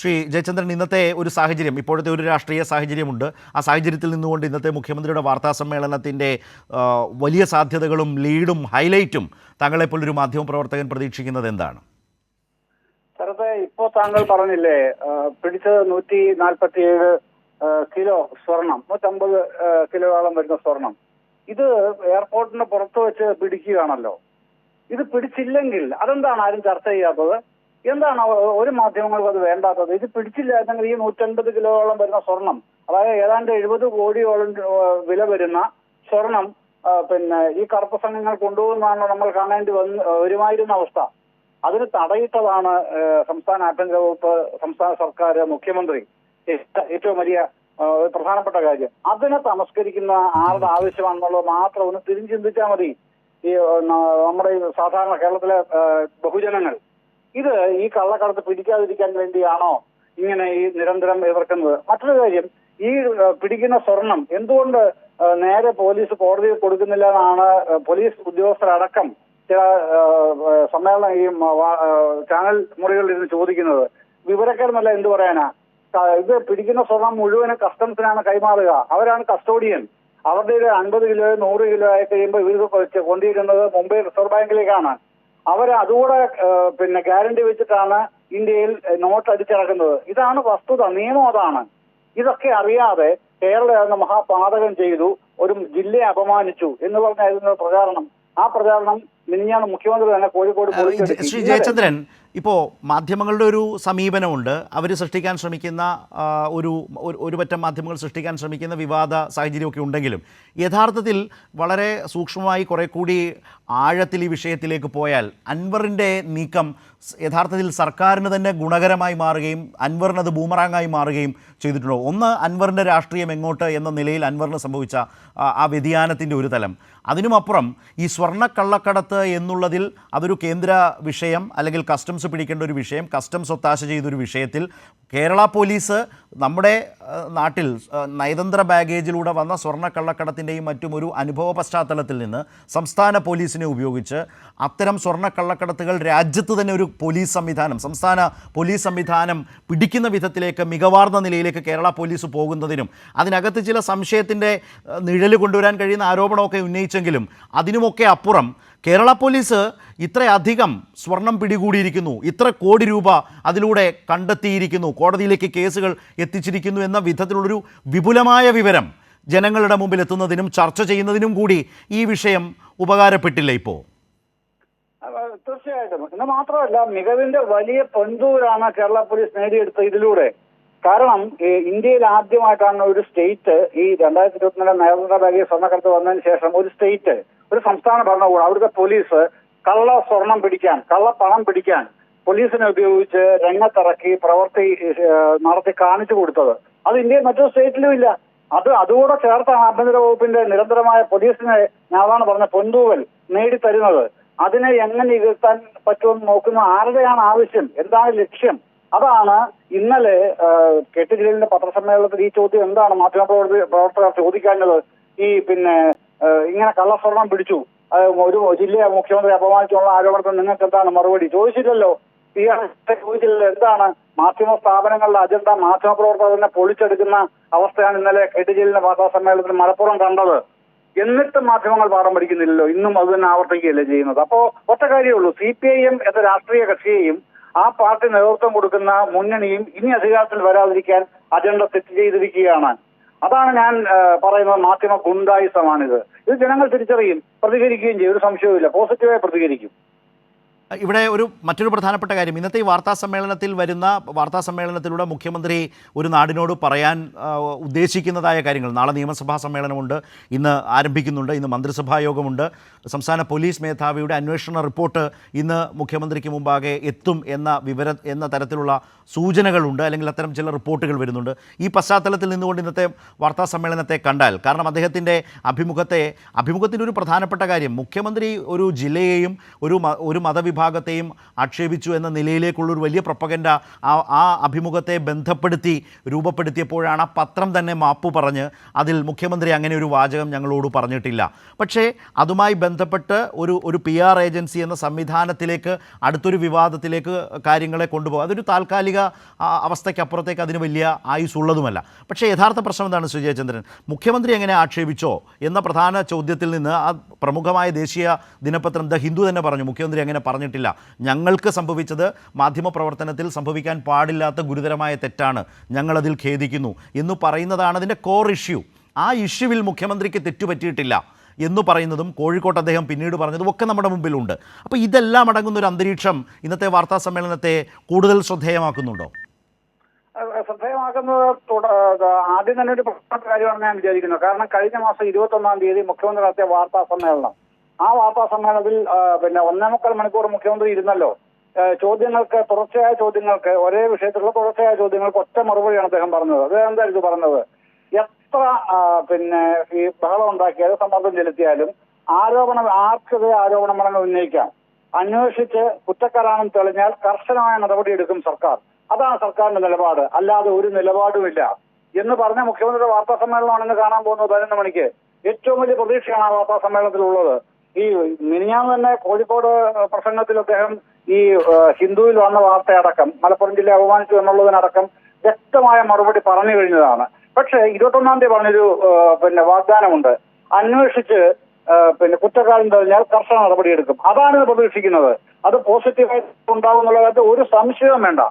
ശ്രീ ജയചന്ദ്രൻ ഇന്നത്തെ ഒരു സാഹചര്യം ഇപ്പോഴത്തെ ഒരു രാഷ്ട്രീയ സാഹചര്യമുണ്ട്. ആ സാഹചര്യത്തിൽ നിന്നുകൊണ്ട് ഇന്നത്തെ മുഖ്യമന്ത്രിയുടെ വാർത്താ സമ്മേളനത്തിന്റെ വലിയ സാധ്യതകളും ലീഡും ഹൈലൈറ്റും താങ്കളെപ്പോലൊരു മാധ്യമപ്രവർത്തകൻ പ്രതീക്ഷിക്കുന്നത് എന്താണ്? സാറത്തെ ഇപ്പോ താങ്കൾ പറഞ്ഞില്ലേ പിടിച്ചത് നൂറ്റി നാൽപ്പത്തിയേഴ് കിലോ സ്വർണം നൂറ്റമ്പത് കിലോയോളം വരുന്ന സ്വർണം. ഇത് എയർപോർട്ടിന് പുറത്ത് വെച്ച് പിടിക്കുകയാണല്ലോ. ഇത് പിടിച്ചില്ലെങ്കിൽ അതെന്താണ് ആരും ചർച്ച ചെയ്യാത്തത്? എന്താണ് ഒരു മാധ്യമങ്ങൾക്കും അത് വേണ്ടാത്തത്? ഇത് പിടിച്ചില്ലായിരുന്നെങ്കിൽ ഈ നൂറ്റൻപത് കിലോയോളം വരുന്ന സ്വർണം അതായത് ഏതാണ്ട് എഴുപത് കോടിയോളം വില വരുന്ന സ്വർണം പിന്നെ ഈ കറുപ്പ് സംഘങ്ങൾ കൊണ്ടുപോകുന്നതാണ് നമ്മൾ കാണേണ്ടി വന്ന് വരുമായിരുന്ന അവസ്ഥ. അതിന് തടയിട്ടതാണ് സംസ്ഥാന ആഭ്യന്തര വകുപ്പ് സംസ്ഥാന സർക്കാർ മുഖ്യമന്ത്രി. ഏറ്റവും വലിയ പ്രധാനപ്പെട്ട കാര്യം. അതിനെ തമസ്കരിക്കുന്ന ആരുടെ ആവശ്യമാണെന്നുള്ളത് മാത്രം ഒന്ന് തിരിഞ്ഞു ചിന്തിച്ചാൽ മതി. ഈ നമ്മുടെ സാധാരണ കേരളത്തിലെ ബഹുജനങ്ങൾ. ഇത് ഈ കള്ളക്കടത്ത് പിടിക്കാതിരിക്കാൻ വേണ്ടിയാണോ ഇങ്ങനെ ഈ നിരന്തരം എതിർക്കുന്നത്? മറ്റൊരു കാര്യം ഈ പിടിക്കുന്ന സ്വർണം എന്തുകൊണ്ട് നേരെ പോലീസ് കോടതിയിൽ കൊടുക്കുന്നില്ല എന്നാണ് പോലീസ് ഉദ്യോഗസ്ഥരടക്കം ചില സമ്മേളനം ഈ ചാനൽ മുറികളിൽ ഇരുന്ന് ചോദിക്കുന്നത്. വിവരക്കാരനല്ല എന്ത് പറയാനാ? ഇത് പിടിക്കുന്ന സ്വർണം മുഴുവനും കസ്റ്റംസിനാണ് കൈമാറുക. അവരാണ് കസ്റ്റോഡിയൻ. അവരുടെ അൻപത് കിലോ നൂറ് കിലോ ആയി കഴിയുമ്പോൾ ഇവർ കൊണ്ടിരിക്കുന്നത് മുംബൈ റിസർവ് ബാങ്കിലേക്കാണ്. അവർ അതുകൂടെ പിന്നെ ഗ്യാരണ്ടി വെച്ചിട്ടാണ് ഇന്ത്യയിൽ നോട്ട് അടിച്ചിറക്കുന്നത് ഇതാണ് വസ്തുത നിയമം അതാണ്. ഇതൊക്കെ അറിയാതെ കേരളം മഹാപാതകം ചെയ്തു ഒരു ജില്ലയെ അപമാനിച്ചു എന്ന് പറഞ്ഞായിരുന്നു പ്രചാരണം. ആ പ്രചാരണം മിനിഞ്ഞാന്ന് മുഖ്യമന്ത്രി തന്നെ കോഴിക്കോട് ശ്രീ ജയചന്ദ്രൻ ഇപ്പോൾ മാധ്യമങ്ങളുടെ ഒരു സമീപനമുണ്ട്. അവർ സൃഷ്ടിക്കാൻ ശ്രമിക്കുന്ന ഒരു ഒരു- പറ്റം മാധ്യമങ്ങൾ സൃഷ്ടിക്കാൻ ശ്രമിക്കുന്ന വിവാദ സാഹചര്യമൊക്കെ ഉണ്ടെങ്കിലും യഥാർത്ഥത്തിൽ വളരെ സൂക്ഷ്മമായി കുറെ കൂടി ആഴത്തിൽ ഈ വിഷയത്തിലേക്ക് പോയാൽ അൻവറിന്റെ നീക്കം യഥാർത്ഥത്തിൽ സർക്കാരിന് തന്നെ ഗുണകരമായി മാറുകയും അൻവറിന് അത് ബൂമറാങ്ങായി മാറുകയും ചെയ്തിട്ടുണ്ടോ? ഒന്ന് അൻവറിന്റെ രാഷ്ട്രീയം എങ്ങോട്ട് എന്ന നിലയിൽ അൻവറിന് സംഭവിച്ച ആ, വ്യതിയാനത്തിന്റെ ഒരു തലം. അതിനുമപ്പുറം ഈ സ്വർണ എന്നുള്ളതിൽ അതൊരു കേന്ദ്ര വിഷയം അല്ലെങ്കിൽ കസ്റ്റംസ് പിടിക്കേണ്ട ഒരു വിഷയം കസ്റ്റംസ് ഒത്താശ ചെയ്തൊരു വിഷയത്തിൽ കേരള പോലീസ് നമ്മുടെ നാട്ടിൽ നയതന്ത്ര ബാഗേജിലൂടെ വന്ന സ്വർണ കള്ളക്കടത്തിന്റെയും മറ്റും ഒരു അനുഭവ പശ്ചാത്തലത്തിൽ നിന്ന് സംസ്ഥാന പോലീസിനെ ഉപയോഗിച്ച് അത്തരം സ്വർണ കള്ളക്കടത്തുകൾ രാജ്യത്ത് തന്നെ ഒരു പോലീസ് സംവിധാനം സംസ്ഥാന പോലീസ് സംവിധാനം പിടിക്കുന്ന വിധത്തിലേക്ക് മികവാർന്ന നിലയിലേക്ക് കേരള പോലീസ് പോകുന്നതിനും അതിനകത്ത് ചില സംശയത്തിന്റെ നിഴൽ കൊണ്ടുവരാൻ കഴിയുന്ന ആരോപണമൊക്കെ ഉന്നയിച്ചെങ്കിലും അതിനുമൊക്കെ അപ്പുറം കേരള പോലീസ് ഇത്രയധികം സ്വർണം പിടികൂടിയിരിക്കുന്നു ഇത്ര കോടി രൂപ അതിലൂടെ കണ്ടെത്തിയിരിക്കുന്നു. കോടതിയിലേക്ക് കേസുകൾ എത്തിച്ചിരിക്കുന്നു എന്ന വിധത്തിലുള്ളൊരു വിപുലമായ വിവരം ജനങ്ങളുടെ മുമ്പിൽ എത്തുന്നതിനും ചർച്ച ചെയ്യുന്നതിനും കൂടി ഈ വിഷയം ഉപകാരപ്പെട്ടില്ല ഇപ്പോൾ തീർച്ചയായിട്ടും. എന്ന് മാത്രമല്ല മികവിന്റെ വലിയ പൊൻതൂരാണ് കേരള പോലീസ് നേടിയെടുത്ത ഇതിലൂടെ. കാരണം ഇന്ത്യയിൽ ആദ്യമായിട്ടാണ് ഒരു സ്റ്റേറ്റ് ഈ രണ്ടായിരത്തി ഇരുപത്തിനാല് നയതന്ത്ര ബാഗേജ് സ്വർണക്കടത്ത് വന്നതിന് ശേഷം ഒരു സ്റ്റേറ്റ് ഒരു സംസ്ഥാന ഭരണകൂടം അവിടുത്തെ പോലീസ് കള്ള സ്വർണം പിടിക്കാൻ കള്ള പണം പിടിക്കാൻ പോലീസിനെ ഉപയോഗിച്ച് രംഗത്തിറക്കി പ്രവർത്തി നടത്തി കാണിച്ചു കൊടുത്തത്. അത് ഇന്ത്യയിൽ മറ്റൊരു സ്റ്റേറ്റിലും ഇല്ല. അത് അതുകൂടെ ചേർത്താണ് ആഭ്യന്തര വകുപ്പിന്റെ നിരന്തരമായ പോലീസിനെ ഞാനാണ് പറഞ്ഞ പൊന്തൂവൽ നേടിത്തരുന്നത്. അതിനെ എങ്ങനെ ഇരുത്താൻ പറ്റുമെന്ന് നോക്കുന്ന ആരുടെയാണ് ആവശ്യം? എന്താണ് ലക്ഷ്യം? അതാണ് ഇന്നലെ കെട്ടി ജില്ലയിലെ പത്രസമ്മേളനത്തിൽ ഈ ചോദ്യം എന്താണ്? മാധ്യമപ്രവർത്തക പ്രവർത്തകർ ചോദിക്കാഞ്ഞത് ഈ പിന്നെ ഇങ്ങനെ കള്ളസ്വർണം പിടിച്ചു. ഒരു ജില്ലയെ മുഖ്യമന്ത്രി അപമാനിച്ചുള്ള ആരോപണത്തിൽ നിങ്ങൾക്ക് എന്താണ് മറുപടി? ചോദിച്ചില്ലല്ലോ. ഇയാൾ ചോദിച്ചില്ലല്ലോ എന്താണ് മാധ്യമ സ്ഥാപനങ്ങളുടെ അജണ്ട മാധ്യമ പ്രവർത്തകരെ പൊളിച്ചെടുക്കുന്ന അവസ്ഥയാണ് ഇന്നലെ കെ ടി ജലീലിന്റെ വാർത്താ സമ്മേളനത്തിൽ മലപ്പുറം കണ്ടത്. എന്നിട്ടും മാധ്യമങ്ങൾ പാഠം പഠിക്കുന്നില്ലല്ലോ. ഇന്നും അത് തന്നെ ആവർത്തിക്കുകയല്ലേ ചെയ്യുന്നത്. അപ്പോ ഒറ്റ കാര്യമുള്ളൂ സി പി ഐ എം എന്ന രാഷ്ട്രീയ കക്ഷിയെയും ആ പാർട്ടി നേതൃത്വം കൊടുക്കുന്ന മുന്നണിയും ഇനി അധികാരത്തിൽ വരാതിരിക്കാൻ അജണ്ട സെറ്റ് ചെയ്തിരിക്കുകയാണ്. അതാണ് ഞാൻ പറയുന്നത് മാധ്യമ ഗുണ്ടായുസമാണിത്. ഇത് ജനങ്ങൾ തിരിച്ചറിയും പ്രതികരിക്കുകയും ചെയ്യും. ഒരു സംശയവുമില്ല. പോസിറ്റീവായി പ്രതികരിക്കും. ഇവിടെ ഒരു മറ്റൊരു പ്രധാനപ്പെട്ട കാര്യം. ഇന്നത്തെ ഈ വാർത്താ സമ്മേളനത്തിൽ വരുന്ന വാർത്താ സമ്മേളനത്തിലൂടെ മുഖ്യമന്ത്രി ഒരു നാടിനോട് പറയാൻ ഉദ്ദേശിക്കുന്നതായ കാര്യങ്ങൾ. നാളെ നിയമസഭാ സമ്മേളനമുണ്ട് ഇന്ന് ആരംഭിക്കുന്നുണ്ട് ഇന്ന് മന്ത്രിസഭാ യോഗമുണ്ട്. സംസ്ഥാന പോലീസ് മേധാവിയുടെ അന്വേഷണ റിപ്പോർട്ട് ഇന്ന് മുഖ്യമന്ത്രിക്ക് മുമ്പാകെ എത്തും എന്ന വിവര എന്ന തരത്തിലുള്ള സൂചനകളുണ്ട് അല്ലെങ്കിൽ അത്തരം ചില റിപ്പോർട്ടുകൾ വരുന്നുണ്ട്. ഈ പശ്ചാത്തലത്തിൽ നിന്നുകൊണ്ട് ഇന്നത്തെ വാർത്താ സമ്മേളനത്തെ കണ്ടാൽ കാരണം അദ്ദേഹത്തിന്റെ അഭിമുഖത്തെ അഭിമുഖത്തിന്റെ ഒരു പ്രധാനപ്പെട്ട കാര്യം മുഖ്യമന്ത്രി ഒരു ജില്ലയെയും ഒരു ഒരു മതവിഭാഗം വിഭാഗത്തെയും ആക്ഷേപിച്ചു എന്ന നിലയിലേക്കുള്ളൊരു വലിയ പ്രപ്പകന്റെ ആ ആ അഭിമുഖത്തെ ബന്ധപ്പെടുത്തി രൂപപ്പെടുത്തിയപ്പോഴാണ് ആ പത്രം തന്നെ മാപ്പ് പറഞ്ഞ് അതിൽ മുഖ്യമന്ത്രി അങ്ങനെ ഒരു വാചകം ഞങ്ങളോട് പറഞ്ഞിട്ടില്ല. പക്ഷേ അതുമായി ബന്ധപ്പെട്ട് ഒരു ഒരു പി ആർ ഏജൻസി എന്ന സംവിധാനത്തിലേക്ക് അടുത്തൊരു വിവാദത്തിലേക്ക് കാര്യങ്ങളെ കൊണ്ടുപോകും. അതൊരു താൽക്കാലിക അവസ്ഥയ്ക്കപ്പുറത്തേക്ക് അതിന് വലിയ ആയുസ് ഉള്ളതുമല്ല പക്ഷേ യഥാർത്ഥ പ്രശ്നം എന്താണ് സുജയചന്ദ്രൻ മുഖ്യമന്ത്രി എങ്ങനെ ആക്ഷേപിച്ചോ എന്ന പ്രധാന ചോദ്യത്തിൽ നിന്ന് ആ പ്രമുഖമായ ദേശീയ ദിനപത്രം ദ ഹിന്ദു തന്നെ പറഞ്ഞു. മുഖ്യമന്ത്രി അങ്ങനെ പറഞ്ഞിട്ടില്ല. ഞങ്ങൾക്ക് സംഭവിച്ചത് മാധ്യമപ്രവർത്തനത്തിൽ സംഭവിക്കാൻ പാടില്ലാത്ത ഗുരുതരമായ തെറ്റാണ്. ഞങ്ങളതിൽ ഖേദിക്കുന്നു. എന്ന് പറയുന്നതാണ് അതിന്റെ കോർ ഇഷ്യൂ ആ ഇഷ്യൂവിൽ മുഖ്യമന്ത്രിക്ക് തെറ്റുപറ്റിയിട്ടില്ല. എന്ന് പറയുന്നതും കോഴിക്കോട്ട് അദ്ദേഹം പിന്നീട് പറഞ്ഞതും ഒക്കെ നമ്മുടെ മുമ്പിലുണ്ട്. അപ്പോൾ ഇതെല്ലാം അടങ്ങുന്ന ഒരു അന്തരീക്ഷം ഇന്നത്തെ വാർത്താ സമ്മേളനത്തെ കൂടുതൽ ശ്രദ്ധേയമാക്കുന്നുണ്ടോ? ശ്രദ്ധേയമാക്കുന്നത് ആദ്യം തന്നെ ഒരു പ്രധാനപ്പെട്ട കാര്യമാണ് ഞാൻ വിചാരിക്കുന്നത് കാരണം കഴിഞ്ഞ മാസം ഇരുപത്തൊന്നാം തീയതി മുഖ്യമന്ത്രി നടത്തിയ വാർത്താ സമ്മേളനം ആ വാർത്താ സമ്മേളനത്തിൽ പിന്നെ ഒന്നേ മുക്കാൽ മണിക്കൂർ മുഖ്യമന്ത്രി ഇരുന്നല്ലോ. ചോദ്യങ്ങൾക്ക് തുടർച്ചയായ ചോദ്യങ്ങൾക്ക് ഒരേ വിഷയത്തിലുള്ള തുടർച്ചയായ ചോദ്യങ്ങൾക്ക് ഒറ്റ മറുപടിയാണ് അദ്ദേഹം പറഞ്ഞത്. അദ്ദേഹം എന്തായിരിക്കും പറഞ്ഞത്? എത്ര പിന്നെ ഈ ബഹളം ഉണ്ടാക്കിയാലും സമ്മർദ്ദം ചെലുത്തിയാലും ആരോപണം ആർക്കെതിരെ ആരോപണം വേണമെങ്കിൽ ഉന്നയിക്കാം. അന്വേഷിച്ച് കുറ്റക്കാരാണെന്ന് തെളിഞ്ഞാൽ കർശനമായ നടപടിയെടുക്കും സർക്കാർ. അതാണ് സർക്കാരിന്റെ നിലപാട്. അല്ലാതെ ഒരു നിലപാടുമില്ല എന്ന് പറഞ്ഞ മുഖ്യമന്ത്രിയുടെ വാർത്താ സമ്മേളനമാണ് ഇന്ന് കാണാൻ പോകുന്നത് പതിനൊന്ന് മണിക്ക്. ഏറ്റവും വലിയ പ്രതീക്ഷയാണ് ആ വാർത്താ സമ്മേളനത്തിലുള്ളത്. ഈ മിനിഞ്ഞാന്ന് തന്നെ കോഴിക്കോട് പ്രസംഗത്തിൽ അദ്ദേഹം ഈ ഹിന്ദുവിൽ വന്ന വാർത്തയടക്കം മലപ്പുറം ജില്ലയെ അപമാനിച്ചു എന്നുള്ളതിനടക്കം വ്യക്തമായ മറുപടി പറഞ്ഞു കഴിഞ്ഞതാണ്. പക്ഷേ ഇരുപത്തൊന്നാം തീയതി പറഞ്ഞൊരു പിന്നെ വാഗ്ദാനമുണ്ട്. അന്വേഷിച്ച് പിന്നെ കുറ്റക്കാരൻ തെളിഞ്ഞാൽ കർശന നടപടിയെടുക്കും. അതാണ് പ്രതീക്ഷിക്കുന്നത്. അത് പോസിറ്റീവായിട്ട് ഉണ്ടാവും എന്നുള്ള കാര്യത്തിൽ ഒരു സംശയവും വേണ്ട.